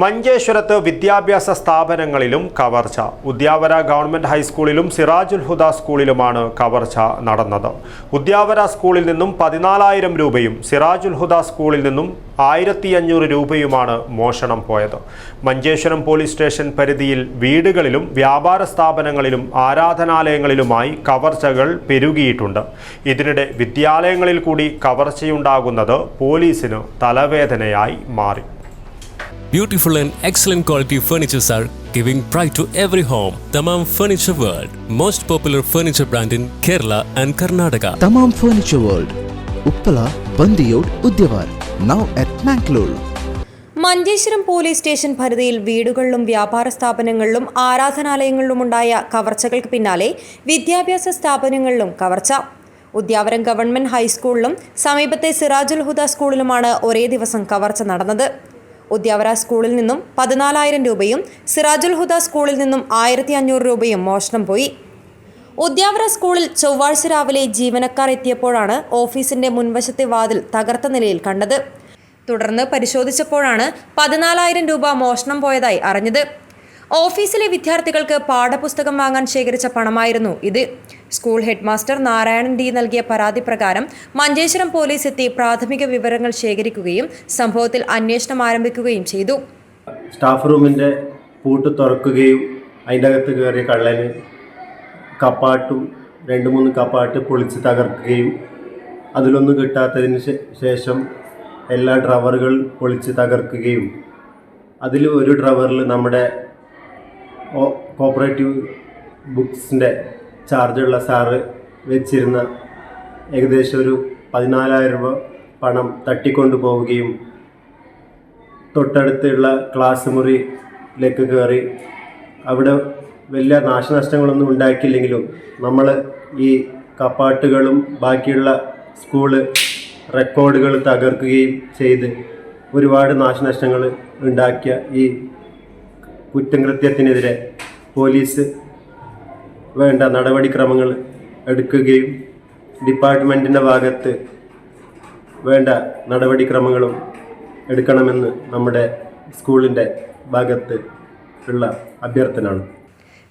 മഞ്ചേശ്വരത്ത് വിദ്യാഭ്യാസ സ്ഥാപനങ്ങളിലും കവർച്ച. ഉദ്യാവര ഗവൺമെന്റ് ഹൈസ്കൂളിലും സിറാജുൽ ഹുദ സ്കൂളിലുമാണ് കവർച്ച നടന്നത്. ഉദ്യാവര സ്കൂളിൽ നിന്നും പതിനാലായിരം രൂപയും സിറാജുൽ ഹുദ സ്കൂളിൽ നിന്നും ആയിരത്തി അഞ്ഞൂറ് രൂപയുമാണ് മോഷണം പോയത്. മഞ്ചേശ്വരം പോലീസ് സ്റ്റേഷൻ പരിധിയിൽ വീടുകളിലും വ്യാപാര സ്ഥാപനങ്ങളിലും ആരാധനാലയങ്ങളിലുമായി കവർച്ചകൾ പെരുകിയിട്ടുണ്ട്. ഇതിനിടെ വിദ്യാലയങ്ങളിൽ കൂടി കവർച്ചയുണ്ടാകുന്നത് പോലീസിന് തലവേദനയായി മാറി. Beautiful and excellent quality furnitures are giving pride to every home Thamam furniture world most popular furniture brand in Kerala and Karnataka Thamam furniture world Uppala Bandiyod Udyavar now at Mangalore Manjeshwaram police station പരിധിയിൽ വീടുകളിലും വ്യാപാര സ്ഥാപനങ്ങളിലും ആരാധനാലയങ്ങളിലുമുണ്ടായ കവർച്ചകൾക്ക് പിന്നാലെ വിദ്യാഭ്യാസ സ്ഥാപനങ്ങളിലും കവർച്ച. ഉദ്യാവരം government ഹൈസ്കൂളിലും സമീപത്തെ സിറാജുൽ ഹുദ സ്കൂളിലുമാണ് ഒരേ ദിവസം കവർച്ച നടന്നത്. ഉദ്യാവര സ്കൂളിൽ നിന്നും പതിനാലായിരം രൂപയും സിറാജുൽ ഹുദ സ്കൂളിൽ നിന്നും ആയിരത്തി അഞ്ഞൂറ് രൂപയും മോഷണം പോയി. ഉദ്യാവര സ്കൂളിൽ ചൊവ്വാഴ്ച രാവിലെ ജീവനക്കാർ എത്തിയപ്പോഴാണ് ഓഫീസിന്റെ മുൻവശത്തെ വാതിൽ തകർത്ത നിലയിൽ കണ്ടത്. തുടർന്ന് പരിശോധിച്ചപ്പോഴാണ് പതിനാലായിരം രൂപ മോഷണം പോയതായി അറിഞ്ഞത്. ഓഫീസിലെ വിദ്യാർത്ഥികൾക്ക് പാഠപുസ്തകം വാങ്ങാൻ ശേഖരിച്ച പണമായിരുന്നു ഇത്. സ്കൂൾ ഹെഡ്മാസ്റ്റർ നാരായണൻ ഡി നൽകിയ പരാതി പ്രകാരം മഞ്ചേശ്വരം പോലീസ് എത്തി പ്രാഥമിക വിവരങ്ങൾ ശേഖരിക്കുകയും സംഭവത്തിൽ അന്വേഷണം ആരംഭിക്കുകയും ചെയ്തു. സ്റ്റാഫ് റൂമിന്റെ പൂട്ട് തുറക്കുകയും അതിന്റെ അകത്ത് കയറിയ കള്ളന് കപ്പാട്ടും രണ്ട് മൂന്ന് കപ്പാട്ട് പൊളിച്ച് തകർക്കുകയും അതിലൊന്നും കിട്ടാത്തതിന് ശേഷം എല്ലാ ഡ്രവറുകൾ പൊളിച്ച് തകർക്കുകയും. അതിൽ ഒരു ഡ്രവറിൽ നമ്മുടെ കോപ്പറേറ്റീവ് ബുക്സിന്റെ ചാർജുള്ള സാറ് വെച്ചിരുന്ന ഏകദേശം ഒരു പതിനാലായിരം രൂപ പണം തട്ടിക്കൊണ്ടു പോവുകയും തൊട്ടടുത്തുള്ള ക്ലാസ് മുറിയിലേക്ക് കയറി. അവിടെ വലിയ നാശനഷ്ടങ്ങളൊന്നും ഉണ്ടാക്കിയില്ലെങ്കിലും നമ്മൾ ഈ കപ്പാട്ടുകളും ബാക്കിയുള്ള സ്കൂൾ റെക്കോർഡുകൾ തകർക്കുകയും ചെയ്ത് ഒരുപാട് നാശനഷ്ടങ്ങൾ ഉണ്ടാക്കിയ ഈ കുറ്റകൃത്യത്തിനെതിരെ പോലീസ് വേണ്ട നടപടിക്രമങ്ങൾ എടുക്കുകയും ഡിപ്പാർട്ട്മെന്റിന്റെ ഭാഗത്ത് വേണ്ട നടപടിക്രമങ്ങളും എടുക്കണമെന്ന് നമ്മുടെ സ്കൂളിന്റെ ഭാഗത്ത് ഉള്ള അഭ്യർത്ഥനയാണ്.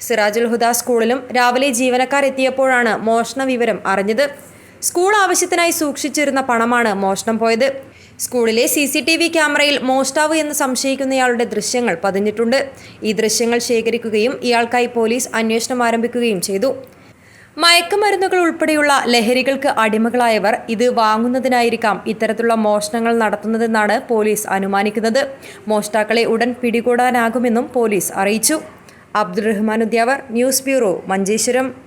സിറാജുൽ ഹുദ സ്കൂളിലും രാവിലെ ജീവനക്കാർ എത്തിയപ്പോഴാണ് മോഷണ വിവരം അറിഞ്ഞത്. സ്കൂൾ ആവശ്യത്തിനായി സൂക്ഷിച്ചിരുന്ന പണമാണ് മോഷണം പോയത്. സ്കൂളിലെ സി സി ടി വി ക്യാമറയിൽ മോഷ്ടാവ് എന്ന് സംശയിക്കുന്നയാളുടെ ദൃശ്യങ്ങൾ പതിഞ്ഞിട്ടുണ്ട്. ഈ ദൃശ്യങ്ങൾ ശേഖരിക്കുകയും ഇയാൾക്കായി പോലീസ് അന്വേഷണം ആരംഭിക്കുകയും ചെയ്തു. മയക്കുമരുന്നുകൾ ഉൾപ്പെടെയുള്ള ലഹരികൾക്ക് അടിമകളായവർ ഇത് വാങ്ങുന്നതിനായിരിക്കാം ഇത്തരത്തിലുള്ള മോഷണങ്ങൾ നടത്തുന്നതെന്നാണ് പോലീസ് അനുമാനിക്കുന്നത്. മോഷ്ടാക്കളെ ഉടൻ പിടികൂടാനാകുമെന്നും പോലീസ് അറിയിച്ചു. Abdul Rahman Udyavar news bureau Manjeshwaram.